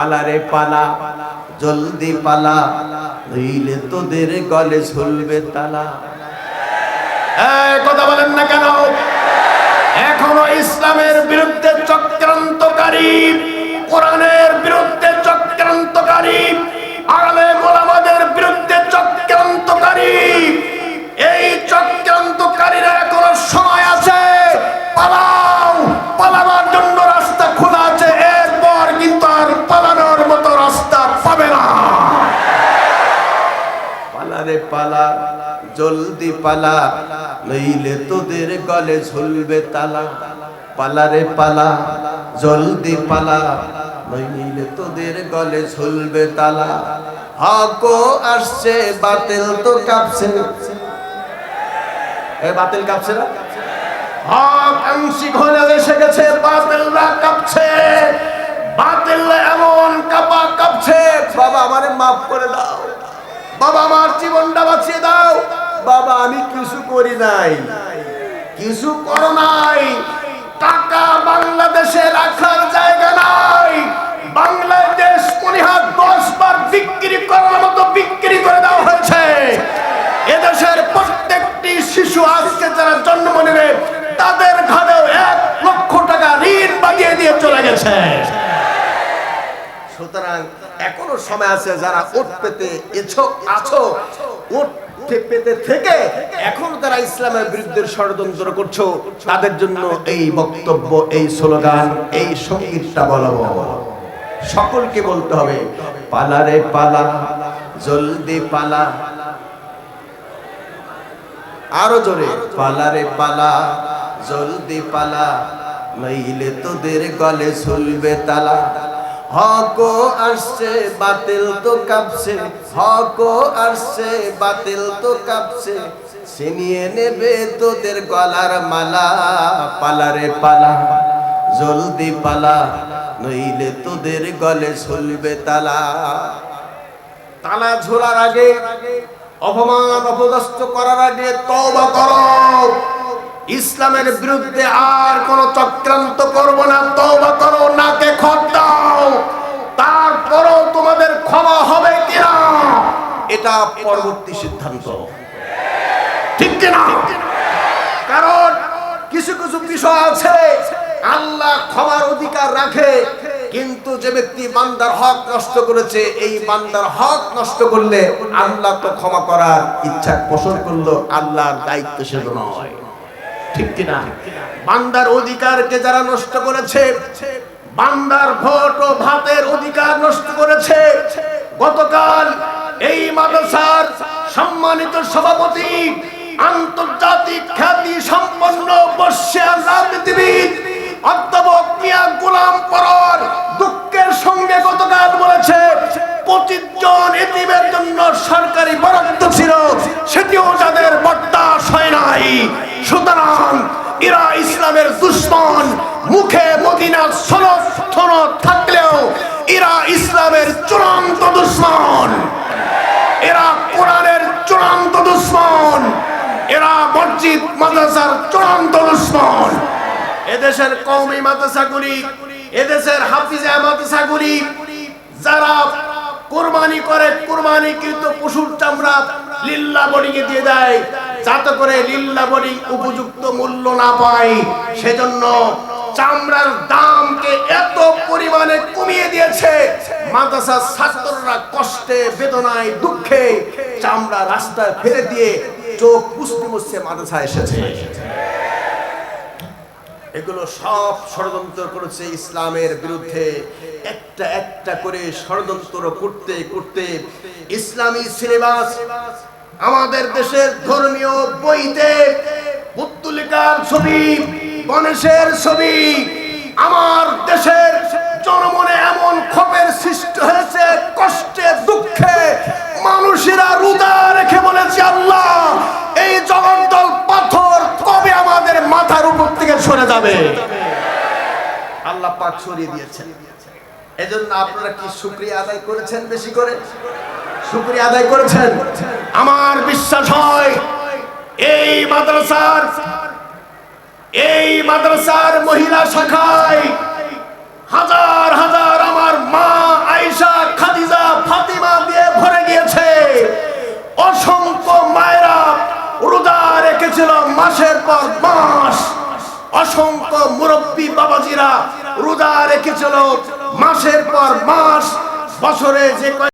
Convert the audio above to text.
পালারে পালা, জলদি পালা নইলে তোদের গলে ঝুলবে তালা। কথা বলেন না কেন? এখনও ইসলামের বিরুদ্ধে চক্রান্তকারী কোরআনের পালা, জলদি পালা, নইলে তোদের গলে ঝুলবে তালা। পালারে পালা, জলদি পালা, নইলে তোদের গলে ঝুলবে তালা। হকো আসছে, বাতিল তো কাঁপছে। এ বাতিল কাঁপছে না? হক আংশিক হলেও এসে গেছে, বাতিলরা কাঁপছে। বাতিল এমন কাপা কাঁপছে। বাবা, আমারে মাফ করে দাও। বাবা আমার জীবনটা বাঁচিয়ে দাও। বাবা আমি কিছু করি নাই। কিছু করো নাই। টাকা বাংলাদেশে রাখার জায়গা নাই। বাংলাদেশ মনিহার দশ বার বিক্রি করার মতো বিক্রি করে দেওয়া হয়েছে। এদেশের প্রত্যেকটি শিশু আজকে যারা জন্ম নেবে তাদের ঘরেও এক লক্ষ টাকা ঋণ বাজিয়ে দিয়ে চলে গেছে। সুতরাং এখনও সময় আছে যারা ওট পেতে এছো আছো। ওট পেতে থেকে এখন তারা ইসলামের বিরুদ্ধে ষড়যন্ত্র করছ। তাদের জন্য এই বক্তব্য, এই স্লোগান, এই সঙ্গীতটা সকলকে বলতে হবে পালারে পালা, জলদি পালা। আরও জোরে পালারে পালা, জলদি পালা, নইলে তোদের গলে ঝুলবে তালা। হকো আসছে, বাতিল তো কাঁপছে। হকো আসছে, বাতিল তো কাঁপছে। ছিনিয়ে নেবে তোদের গলার মালা, পালারে পালা, জলদি পালা, নইলে তোদের গলে ঝুলবে তালা। তালা ঝোলার আগে, অপমান অপদস্থ করার আগে তওবা করো। ইসলামের বিরুদ্ধে আর কোন চক্রান্ত করব না, তওবা করো না খত দাও তারপরও তোমাদের ক্ষমা হবে কিনা এটা পরবর্তী সিদ্ধান্ত। ঠিক কিনা? কারণ কিছু কিছু বিষয় আছে আল্লাহ ক্ষমার অধিকার রাখে কিন্তু যে ব্যক্তি বান্দার হক নষ্ট করেছে এই বান্দার হক নষ্ট করলে আল্লাহ তো ক্ষমা করার ইচ্ছা পোষণ করল আল্লাহর দায়িত্ব সে নয়। ঠিক কিনা? বান্দার অধিকারকে যারা নষ্ট করেছে বান্দার ভোট ও ভাতের অধিকার নষ্ট করেছে গতকাল এই মাদ্রাসার সম্মানিত সভাপতি, আন্তর্জাতিক খ্যাতি সম্পন্ন বর্ষিয়ান রাজনীতিবিদ, অধ্যাপক মিয়া গোলাম পরর দুঃখের সঙ্গে গতকাল বলেছে, পঁচিশ জন এতিমের জন্য সরকারি বরাদ্দ ছিল, সেটিও যাদের বরদাস হয় নাই। সুতরাং এরা ইসলামের দুশ্মন, মুখে মদিনা সনদ সনদ মসজিদ, মাদ্রাসার চূড়ান্ত দুশ্মন এদেশের কওমি মাদ্রাসাগুলি, এদেশের হাফিজা মাদ্রাসাগুলি, যারা কোরবানি করে কোরবানি কিন্তু পশুর চামড়া লিল্লা বডিকে দিয়ে দেয়, যাতে করে লিল্লা বডি উপযুক্ত মূল্য না পায়। সেজন্য চামড়ার দামকে এত পরিমাণে কমিয়ে দিয়েছে, মাদ্রাসার ছাত্ররা কষ্টে, বেদনায়, দুঃখে চামড়া রাস্তায় ফেলে দিয়ে চোখ মুছতে মুছতে মাদ্রাসা এসেছে। এগুলো সব ষড়যন্ত্র করেছে ইসলামের বিরুদ্ধে। একটা একটা করে ষড়যন্ত্র করতে করতে ইসলামী সিলেবাস আমাদের দেশের ধর্মীয় বইতে পুত্তুলিকার ছবি, গণেশের ছবি, আমার চলে যাবে। আল্লাহ পাক সরিয়ে দিয়েছেন। এজন্য আপনারা কি শুক্রিয়া আদায় করেছেন বেশি করে? শুক্রিয়া আদায় করেছেন? আমার বিশ্বাস হয়, এই মাদ্রাসার এই মাদ্রাসার মহিলা শাখায় হাজার হাজার আমার মা আয়সা খাদিজা, ফাতিমা দিয়ে ভরে গিয়েছে। অসংখ্য মায়েরা রোজা রেখেছিল মাসের পর মাস। অসংখ্য মুরব্বী বাবাজিরা রোজা রেখেছিল। মাসের পর মাস বছরে যে